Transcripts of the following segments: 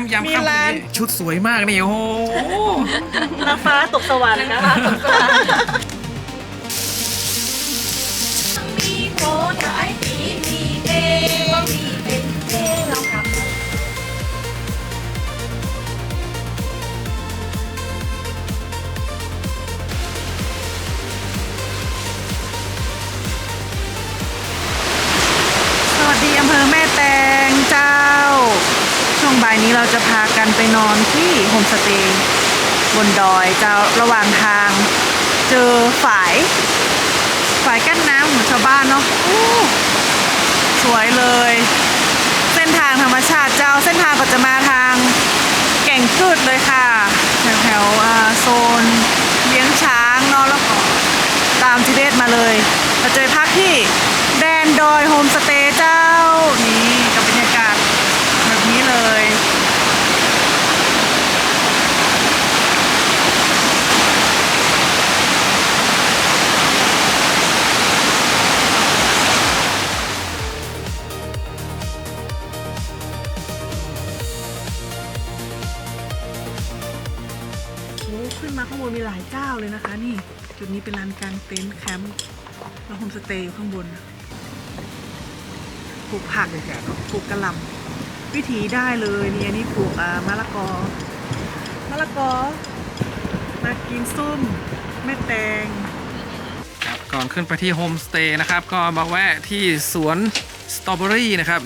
มป์ยามมีค่ำคืลานนนี้ชุดสวยมากนี่โอ้โห นางฟ้าตกสวรรค์นะคะ นี้เราจะพากันไปนอนที่โฮมสเตย์บนดอยเจ้าระหว่างทางเจอฝาย ฝายกั้นน้ำของชาวบ้านเนาะสวยเลย เส้นทางธรรมชาติเจ้าเส้นทางก็จะมาทางแก่งพืชเลยค่ะ แถวๆโซนเลี้ยงช้างเนาะแล้วก็ตามจีเดสมาเลยเราจะไปพักที่แดนดอยโฮมสเตย์เจ้านี่ ขึ้นมาข้างบนมีหลายเจ้าเลยนะคะ นี่จุดนี้เป็นลานกลางเต็นท์แคมป์แล้วโฮมสเตย์อยู่ข้างบนปลูกผักปลูกกระหล่ำวิถีได้เลยนี่อันนี้ปลูกอ่ามะละกอมะละกอมากินส้มแม่แตงครับก่อนขึ้นไปที่โฮมสเตย์นะครับ ก็มาแวะที่สวนสตรอเบอรี่นะครับ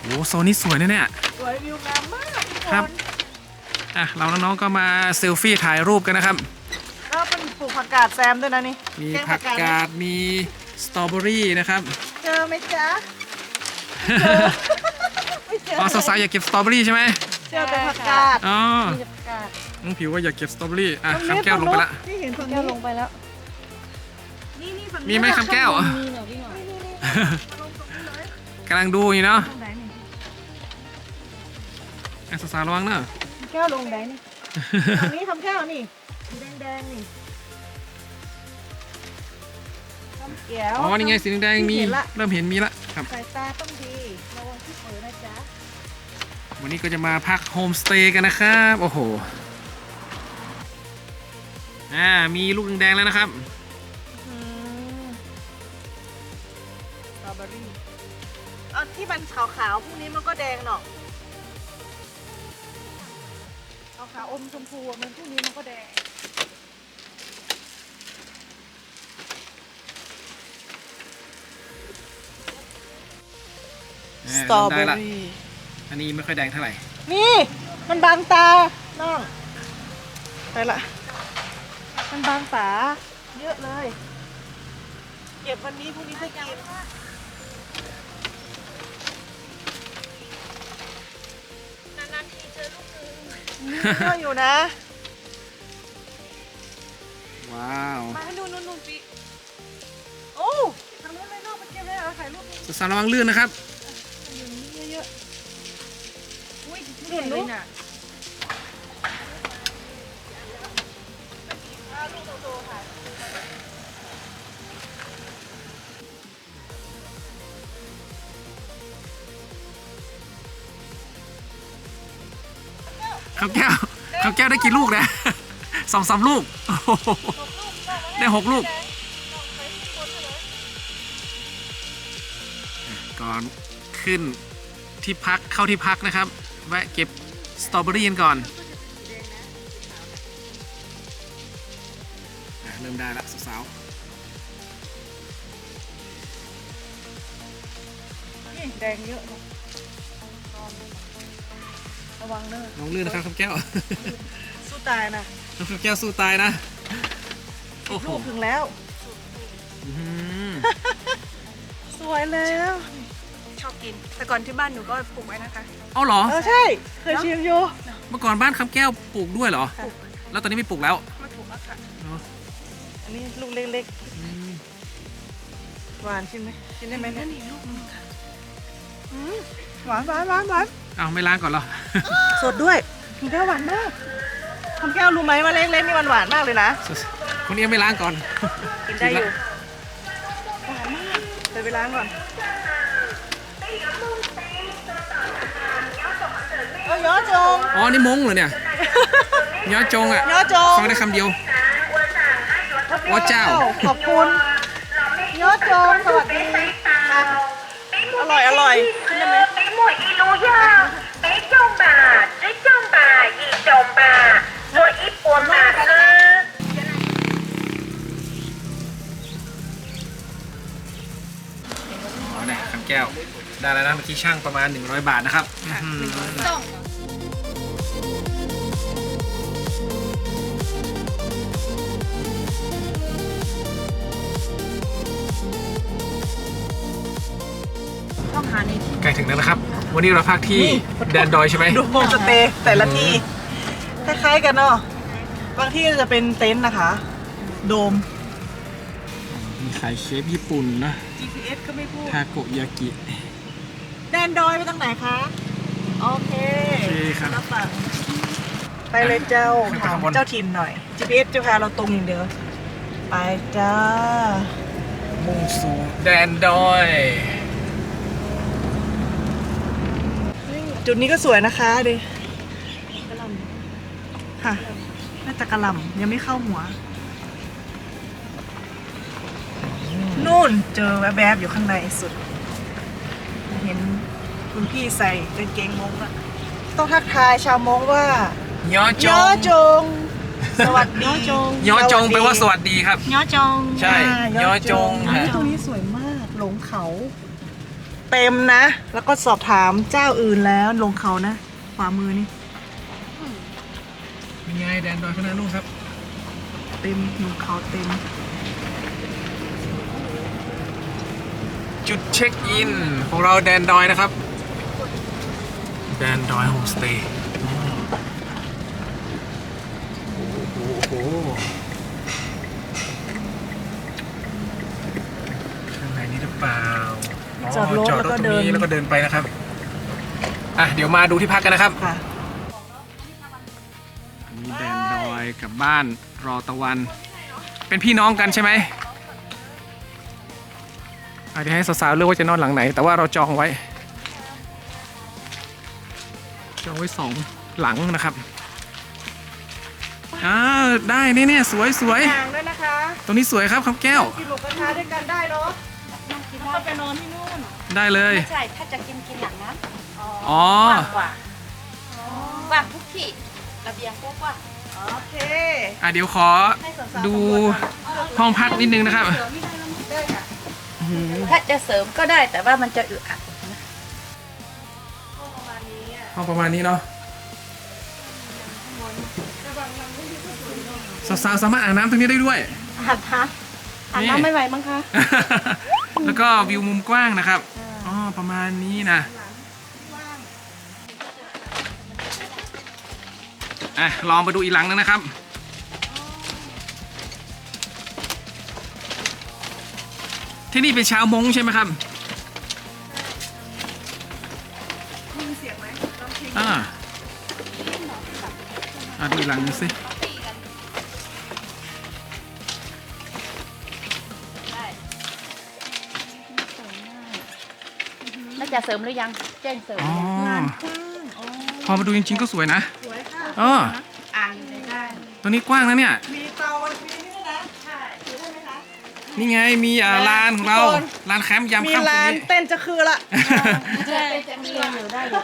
โอ้โซนนี้สวยนะเนี่ยสวยวิวงามมากทุกครับน อะเราน้องๆก็มาเซลฟี่ถ่ายรูปกันนะครับแล้วเป็นปลูกผักกาดแซมด้วยนะนี่มีแงผักกาดมีสตรอเบอรี่นะครับเจอไหมจ๊ะไม่เจออ๋อสาวๆอยากเก็บสตรอเบอรี่ใช่ไหมเจอแต่ผักกาดอ๋อมีผักกาดน้องผิวว่าอยากเก็บสตรอเบอรี่อะตรงนี้คำแก้วลงไปละที่เห็นฝั่งแก้นี้วลงไปแล้วนี่นี่ฝั่งมีไหมคำแก้วมีเหรอพี่หน่อยกำลังดูอยู่เนาะตรงไหนนี่อะสาวๆระวังเนอะ แก้วลงไหนนี่ฝั่งนี้คำแก้วนี่สีแดงๆนี่คำแก้วอ๋อนี่ไงสีแดงๆมีเห็นละเริ่มเห็นมีละครับสายตาต้องดีระวังที่เผลอนะจ๊ะวันนี้ก็จะมาพักโฮมสเตย์กันนะครับโอ้โหอ่ามีลูกแดงๆแล้วนะครับสตรอเบอรี่เอาที่มันขาวๆพวกนี้มันก็แดงเนาะ ขาวๆอมชมพูอะมันพวกนี้มันก็แดงอ่าสตรอเบอได้ละรี่อันนี้ไม่ค่อยแดงเท่าไหร่ นี่ มันบางตา น้อง ไปละ มันบางฝาเยอะเลย เก็บวันนี้พรุ่งนี้ค่อยกินน เยอะอยู่นะ ว้าวมาให้ดูนู่นนู่นปีโอ้ทางนู้นเลยนอกไปเก็บเลยเอาถ่ายรูปนี่สาวๆระวังลื่นนะครับอยู่นี่เยอะๆอุ้ยเห็นเลยน่ ข้าวแก้วข้าวแก้วได้กี่ลูกนะสองสามลูกโอ้โหได้หกลูก ก่อนขึ้นที่พักเข้าที่พักนะครับ แวะเก็บสตรอเบอรี่กันก่อนอะเริ่มได้ละสาวนี่แดงเยอะนะ ระวังเนอะๆน้องลื่นนะครับข้าวแก้ว สู้ตายนะน้องข้าวแก้วสู้ตายนะ โอ้โหลูกถึงแล้ว อื้อหือสวยแล้ว ชอบกิน แต่ก่อนที่บ้านหนูก็ปลูกไว้นะคะ เอาเหรอ เออใช่ เคยชิมอยู่ เมื่อก่อนบ้านคำแก้วปลูกด้วยเหรอแล้วตอนนี้ไม่ปลูกแล้วไม่ปลูกแล้วค่ะเนอะอันนี้ลูกเล็กอืมๆ หวานชิมไหมชิมได้ไหมนั่เนี่ยนอีกลูกนึงค่ะอืมหวานหวานหวานหวาน เอาไม่ล้างก่อนเหรอ สดด้วยคำแก้วหวานมากคำแก้วรู้ไหมว่าเล็กๆนี่มันหวานมากเลยนะคนนี้ยังไม่ล้างก่อน กินได้อยู่หวานมากเดี๋ยวไปล้างก่อนเอาเยอะจง อ๋อ นี่มงเหรอเนี่ยย้อจงอะย้อจง ฟังได้คำเดียวว่าเจ้า ขอบคุณยอดจง สวัสดีค่ะอร่อยอร่อย bé mùi y lú ya bé chồng bà dưới chồng bà y chồng bà rồi ít buồn bà ư อ๋อเนี่ยคำแก้ว ได้แล้วนะเมื่อกี้ช่างประมาณ 100 บาทนะครับ อื้อหือใกล้ถึงแล้วนะครับ วันนี้เราพักที่แดนดอยใช่ไหมดูโฮมสเตย์แต่ละที่คล้ายๆกันเนาะบางที่จะเป็นเต็นท์นะคะ โดม มีขายเคฟญี่ปุ่นนะ GPS ก็ไม่พูด ทาโกยากิ แดนดอยไปทางไหนคะ โอเคโอเคครับรับฟังไปเลยเจ้าขึ้นไปถามข้างบน เจ้าถิ่นหน่อย GPS จะพาเราตรงอย่างเดียว ไปจ้า มุ่งสู่แดนดอย จุดนี้ก็สวยนะคะดิกระลำค่ะ น่าจะกระหลำยังไม่เข้าหัว นู่นเจอแวบๆอยู่ข้างในสุด เห็นคุณพี่ใส่กางเกงมงอะต้องทักทายชาวมงว่าย้อจย่องจง สวัสดีย้อจงแปลว่าสวัสดีครับย่อจงใช่ย่อจงอ่าตรงนี้สวยมากหลงเขา เต็มนะ แล้วก็สอบถามเจ้าอื่นแล้วลงเขานะขวามือนี่เป็นไงแดนดอยข้างหน้านู่นครับ เต็มหนูเขาเต็ม จุดเช็คอินของเราแดนดอยนะครับ แดนดอยโฮมสเตย์โอ้โห จอดรถจอดแล้วรก็ถตรงนี้เดิน แล้วก็เดินไปนะครับ อะเดี๋ยวมาดูที่พักกันนะครับค่ะอันนี้แดนดอยกับบ้านรอตะวัน เป็นพี่น้องกันใช่ไหมอะเดี๋ยวให้สาวๆเลือกว่าจะนอนหลังไหน แต่ว่าเราจองไว้ จองไว้สองหลังนะครับอ่าได้นี่เนี่ยสวยสวยทางด้วยนะคะ ตรงนี้สวยครับครับแก้ว กินหมูกระทะด้วยกันได้เนาะ ก็ไปนอนที่นู่นได้เลยใช่ถ้าจะกินกินหลังนั้นอ๋อ กว้างกว่าว่างทุกที่ระเบียงก็กว้างโอเค อะเดี๋ยวขอให้สาวๆดูสำรวจหน่อยห้องพักนิดนึงนะครับถ้าจะเสริมก็ได้แต่ว่ามันจะอึดอัดห้องประมาณนี้เนาะสาวๆสามารถอาบน้ำตรงนี้ได้ด้วยอาบน้ำ อาบน้ำไม่ไหวมั้งคะ แล้วก็วิวมุมกว้างนะครับ อ๋อ ประมาณนี้นะอะลองไปดูอีกหลังนึงนะครับ ที่นี่เป็นชาวมงใช่ไหมครับอ่าอะดูอีกหลังนึงสิ เสริมหรือยัง แจ้งเสริมอ๋อยังพอมาดูจริงๆก็สวยนะสวยค่ะอ๋ออ่างอยู่ในบ้านตัวนี้กว้างนะเนี่ย มีเตาวันนี้ด้วยนะใช่ถือได้ไหมคะนี่ไงมีอ่าลานของเราทุกคนลานแคมป์ยามมีค่ำตรงร้านนี้เต้นจะคือละใช่จะมีอยู่ได้อยู่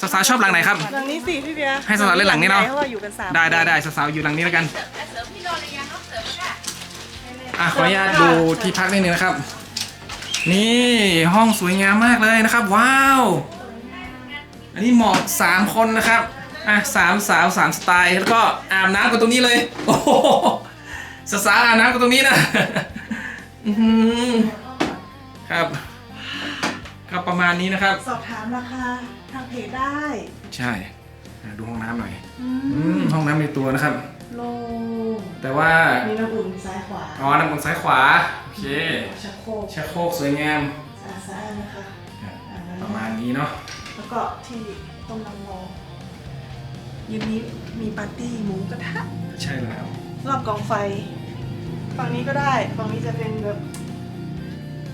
สาวๆชอบหลังไหนครับ หลังนี้สิพี่เบียร์ให้สาวๆเล่นหลังนี้เนาะเพราะว่าอยู่กันสามได้ได้ได้สาวๆอยู่หลังนี้แล้วกันเสริมที่นอนหรือยังเนาะเสริมก็ได้อะขออนุญาตดูที่พักนิดนึงนะครับ นี่ห้องสวยงามมากเลยนะครับ ว้าว อันนี้เหมาะสามคนนะครับ อะสามสาวสามสไตล์แล้วก็อาบน้ำกันตรงนี้เลย โอ้โหสาวๆอาบน้ำกันตรงนี้นะอื้อหือครับก็ประมาณนี้นะครับ สอบถามราคาทางเพจได้ ใช่อะดูห้องน้ำหน่อยอืมห้องน้ำในตัวนะครับโลงแต่ว่ามีน้ำอุ่นซ้ายขวา อ๋อ น้ำบนซ้ายขวา โอเค ชักโครกชักโครกสวยงามสะอาดๆนะคะประมาณนี้เนาะแล้วก็ที่ตรงนังรอเย็นนี้มีปาร์ตี้หมูกระทะ ใช่แล้ว รอบกองไฟ ฝั่งนี้ก็ได้ ฝั่งนี้จะเป็นแบบ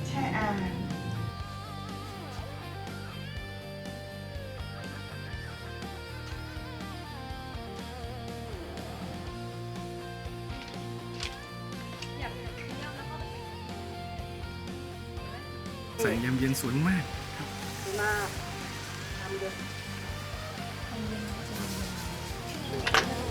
แช่อ่าง ใส่ยามเย็นสวยมากมากทำเยอะพอ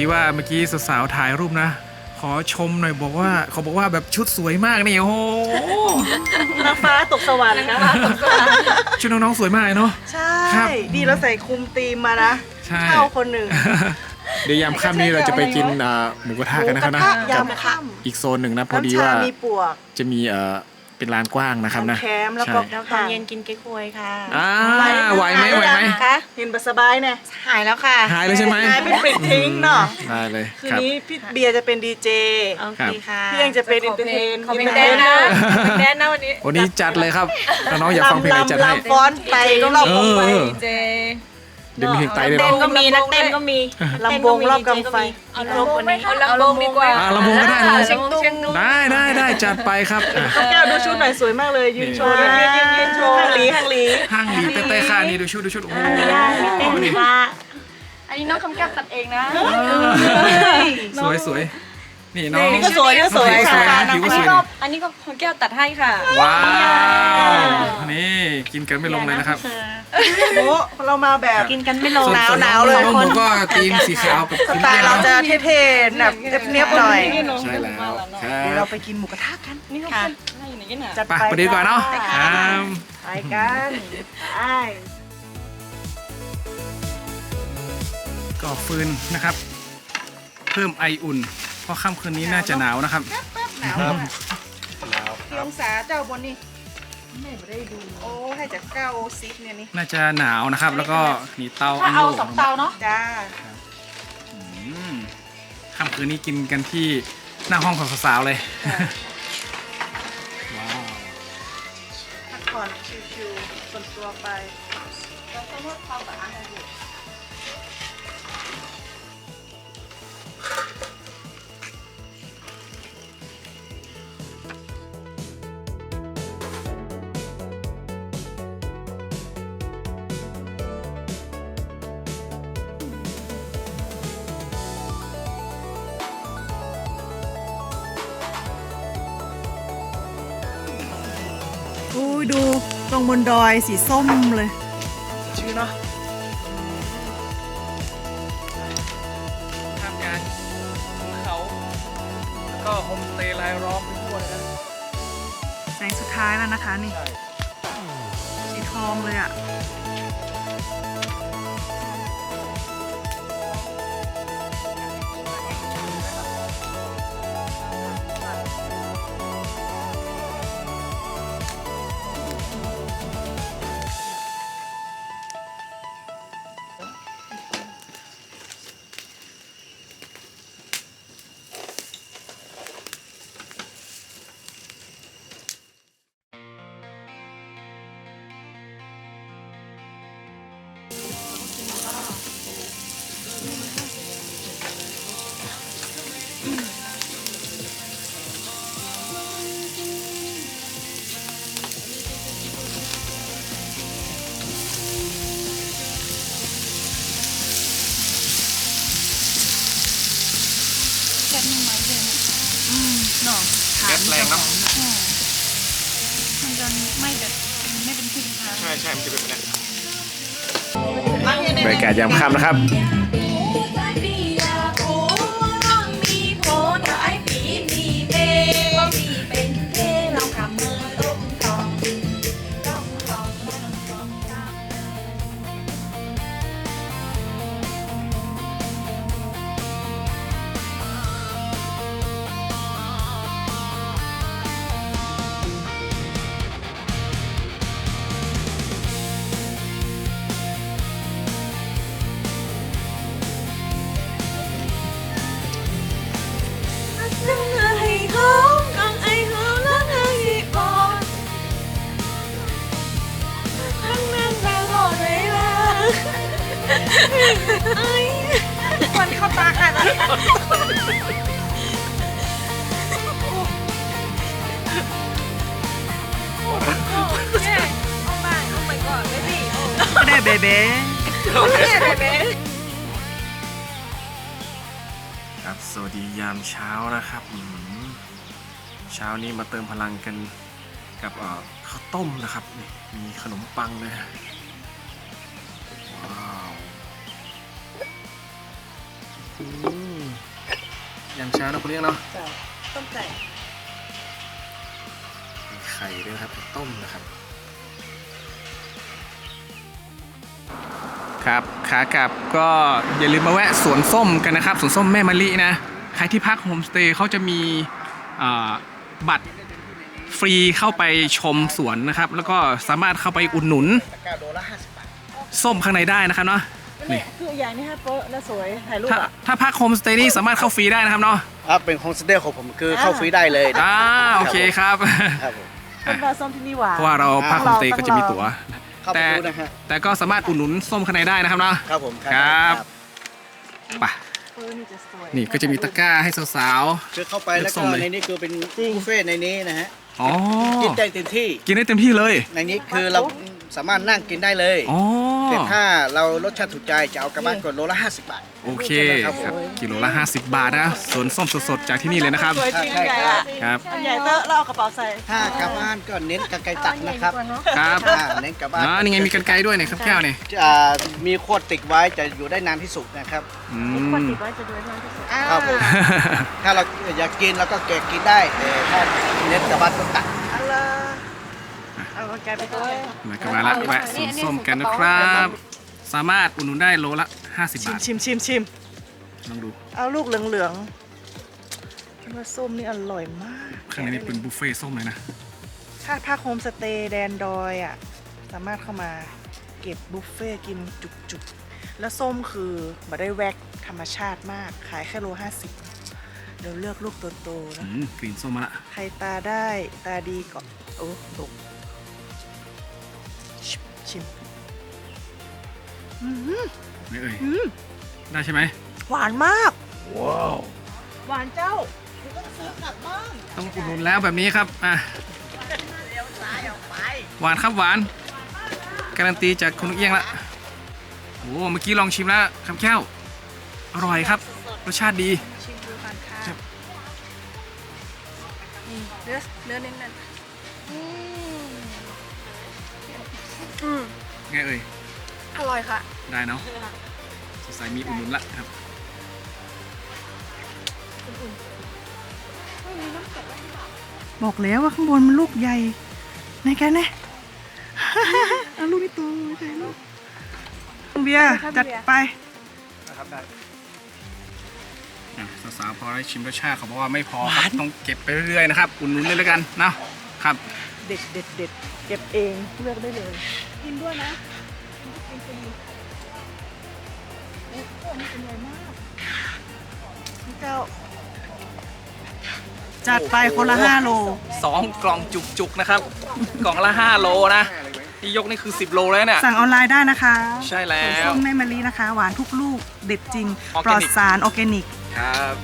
ดีว่าเมื่อกี้สาวๆถ่ายรูปนะ ขอชมหน่อยบอกว่าเขาบอกว่าแบบชุดสวยมากนี่โอ้โหนางฟ้าตกสวรรค์นะชุดน้องๆสวยมากเลยเนาะ ใช่ ครับ ดีแล้วใส่คุมตีมมานะใช่เข้าคนหนึ่งเดี๋ยวยามค่ำนี้เราจะไปกินอ่าหมูกระทะกันนะครับนะหมูกระทะกับยำค่ำอีกโซนหนึ่งนะพอดีน้ำชาว่ามีปวก จะมีเอ่อ เป็นลานกว้างนะครับนะน้ำแคมแล้วก็ใช่ แล้วตอนเย็นกินเก๊กฮวยค่ะ อ่าไหวไหมไหวไหม คะเห็นบัสบายเนี่ยหายแล้วค่ะ หายเลยใช่ไหมหายเป็นปริดทิ้งเนาะได้เลยคืนครับ นี้พี่เบียร์จะเป็นดีเจ โอเคค่ะพี่ยังจะเป็นอินเตอร์เทนขอเพลงแดนนะแดนนะวันนี้วันนี้จัดเลยครับน้องๆอยากฟังเพลงไหนจัดให้ลำฟ้อนไปรอบเอวงอไฟเออเจ เดี๋ยวมีเพลงไตด้วยเต้เนาะนก็มีนักเต้นก็มีลำวงรอบกองไฟเอาลำวงไหมเอาลำวงดีกว่าอ่าลำวงก็ได้ลำวงเชียงตุงเชียงตุงได้ได้ได้จัดไปครับอะข้าวแก้วดูชุดหน่อยสวยมากเลยยืนโชว์เลยยืนยืนยืนโชว์ห้างหลีห้างหลีห้างหลีเต้ๆค่านี่ดูชุดดูชุดโอ้โหเต้นว่าอันนี้น้องคำแก้วตัดเองนะ สวยสวย นี่น้องนี่ก็สวยนี่ก็สวยสวยค่ะนะผิวอัก็นสนี้วยก็นะอันนี้ก็คำแก้วตัดให้ค่ะ ว้าว นี่กินกันไม่ลงเลยนะครับโอ้เรามาแบบกินกันไม่ลงส่วนหนาวส่วนหนาวเลยน้องผมก็ทีมสีขาวกับสไตล์เราจะเท่ๆแบบเนียบๆหน่อย ใช่แล้วครัเดี๋ยวเราบไปกินหมูกระทะกัน นี่ก็เป็นอะไรอยู่ไหนกันน่ะ จัดไปไปไปดีกว่าเนาะครับ ไปกันไปก็ฟืนนะครับ เพิ่มไออุ่นเพ ราะค่ำคืนนี้น่าจะหนาวนะครับหนาวกี่องศาเจ้าบนนี่ไม่ได้ดู โอ้ให้จากเก้าซิปเนี่ยนี่ น่าจะหนาวนะครับ แล้วก็นี่เตาอันเอาโลสองเตาเนาะจ้าอืมค่ำคืนนี้กินกันที่หน้าห้องของสาวๆเลย ว้าวพักผ่อนชิวๆส่วนตัวไปอุ้ ดูตรงบนดอยสีส้มเลย ชื่อเนาะทำงานเขา แล้วก็โฮมสเตย์รายล้อมไปทั่วเลยนะแสงสุดท้ายแล้วนะคะนี่ ใช่ สีทองเลยอะ ใช่ใช่มันจะเป็นแบบนี้บรรยากาศยามค่ำนะครับ เบเบ้ครับสวัสดียามเช้านะครับอืมเช้านี้มาเติมพลังกันกับเอ่อข้าวต้มนะครับนี่มีขนมปังเลยว้าวอืมยามเช้านะคุณเรียกเนาะต้มไก่มีไข่ด้วยนะครับต้มนะครับ ครับขากลับก็อย่าลืมมาแวะสวนส้มกันนะครับสวนส้มแม่มะลินะใครที่พักโฮมสเตย์เขาจะมีอ่าบัตรฟรีเข้าไปชมสวนนะครับ แล้วก็สามารถเข้าไปอุดหนุนส้มข้างในได้นะครับเนาะนี่คืออย่างนี้ฮะโป๊ะแล้วสวยถ่ายรูปถ้าอะถ้าพักโฮมสเตย์นี่สามารถเข้าฟรีได้นะครับเนาะครับเป็นโฮมสเตย์ของผมคือเข้าฟรีได้เลยนะอ่าโอเคครับครับผมต้นปลาส้มที่นี่หวานเพราะว่าเราพักโฮมสเตย์ก็จะมีตั๋วเข้าไปแต่ดูนะฮะแต่ก็สามารถอุดหนุนส้มข้างในได้นะครับเนาะ ครับผมครับไปเออนี่จะสวยนี่ก็จะมีตะกร้าให้สาว คือเข้าไปแล้วส้ก็มเลยในนี้คือเป็นบุฟเฟ่ต์ในนี้นะฮะๆ อ๋อ กินได้เต็มที่กินได้เต็มที่เลย ในนี้คือเราสามารถนั่งกินได้เลย อ๋อ แต่ถ้าเรารสชาติถูกใจจะเอากลับบ้านก่อนโลละ 50 บาท โอเคครับครับผมกิโลละ 50 บาทนะสวนส้มสดๆจากที่นี่เลยนะครับสวยจริงใช่ใหญ่ครัอะบครับ อันใหญ่เตอะแล้วเอากระเป๋าใส่ถ้ากลับบ้านก็เน้นกันไกรตัดนะครับครับ อ่าเน้นกลับบ้านอ่านี่ไงมีกันไกลด้วยเนี่ยครับแก้วเนี่ยอ่ามีขวดติดไว้จะอยู่ได้นานที่สุดนะครับ อืคนมติดไว้จะดูได้นานที่สุดครับผม ถ้าเราอยากกินเราก็แกะกินได้แต่ถ้าเน้นกลับบ้านก็ตัด อัลลาเอากระไกลไปตัวมากันมาละแวะสวนส้มกันนะครับ สามารถอุดหนุนได้โลละ 50 ชิมบาทชิมชิมชิมลองดูเอาลูกเหลืองๆคิดว่าส้มนี่อร่อยมากข้างในนี่เป็นบุฟเฟ่ต์ส้มเลยนะ ถ้าพักโฮมสเตย์แดนดอยอะ สามารถเข้ามาเก็บบุฟเฟ่ต์กินจุกๆ แล้วส้มคือมาได้แว็กธรรมชาติมาก ขายแค่โลห้าสิบเดี๋ยวเลือกลูกโตๆอืนะมกลิ่นส้มมาละ ใครตาได้ตาดีก็โอ้ตกชิมชิมอื้อหือ ไม่เอ่ยอืมได้ใช่ไหมหวานมาก ว้าวหวานเจ้าเดี๋ยวต้องซื้อกลับบ้านต้องอุดหนุนแล้วแบบนี้ครับอะหวานครับหวานการันตีจากคุณลูกเอี้ยงละโอ้เมื่อกี้ลองชิมแล้วครับแก้วอร่อยครับ รสชาติดี ชิมดูกันค่ะครับเนื้อเนื้อเน้นๆอืมไงเอ่ยอร่อยค่ะ ได้เนาะสงสัยมีอุดหนุนละครับบอกแล้วว่าข้างบนมันลูกใหญ่ไหนกันนะเอาลูกนี่ตัวใหญ่ลูกเบียร์จัดไปอะสาวๆพอได้ชิมรสชาติเขาบอกว่าไม่พอครับต้องเก็บไปเรื่อยๆนะครับอุดหนุนเลยแล้วกันเนาะครับ เด็ดเด็ดเด็ดเก็บเองเลือกได้เลยกินด้วยนะกินฟรี โอ้โหนี่เป็นใหญ่มากนี่เจ้า จัดไปคนละห้าโล สองกล่องจุกๆนะครับ กล่องละ5โลนะที่ยกนี่คือ 10 โลแล้วเนี่ย สั่งออนไลน์ได้นะคะใช่แล้ว ส้มแม่มะลินะคะ หวานทุกลูกเด็ดจริง ออร์ปแกลอดนิกสารออร์แกนิก ครับ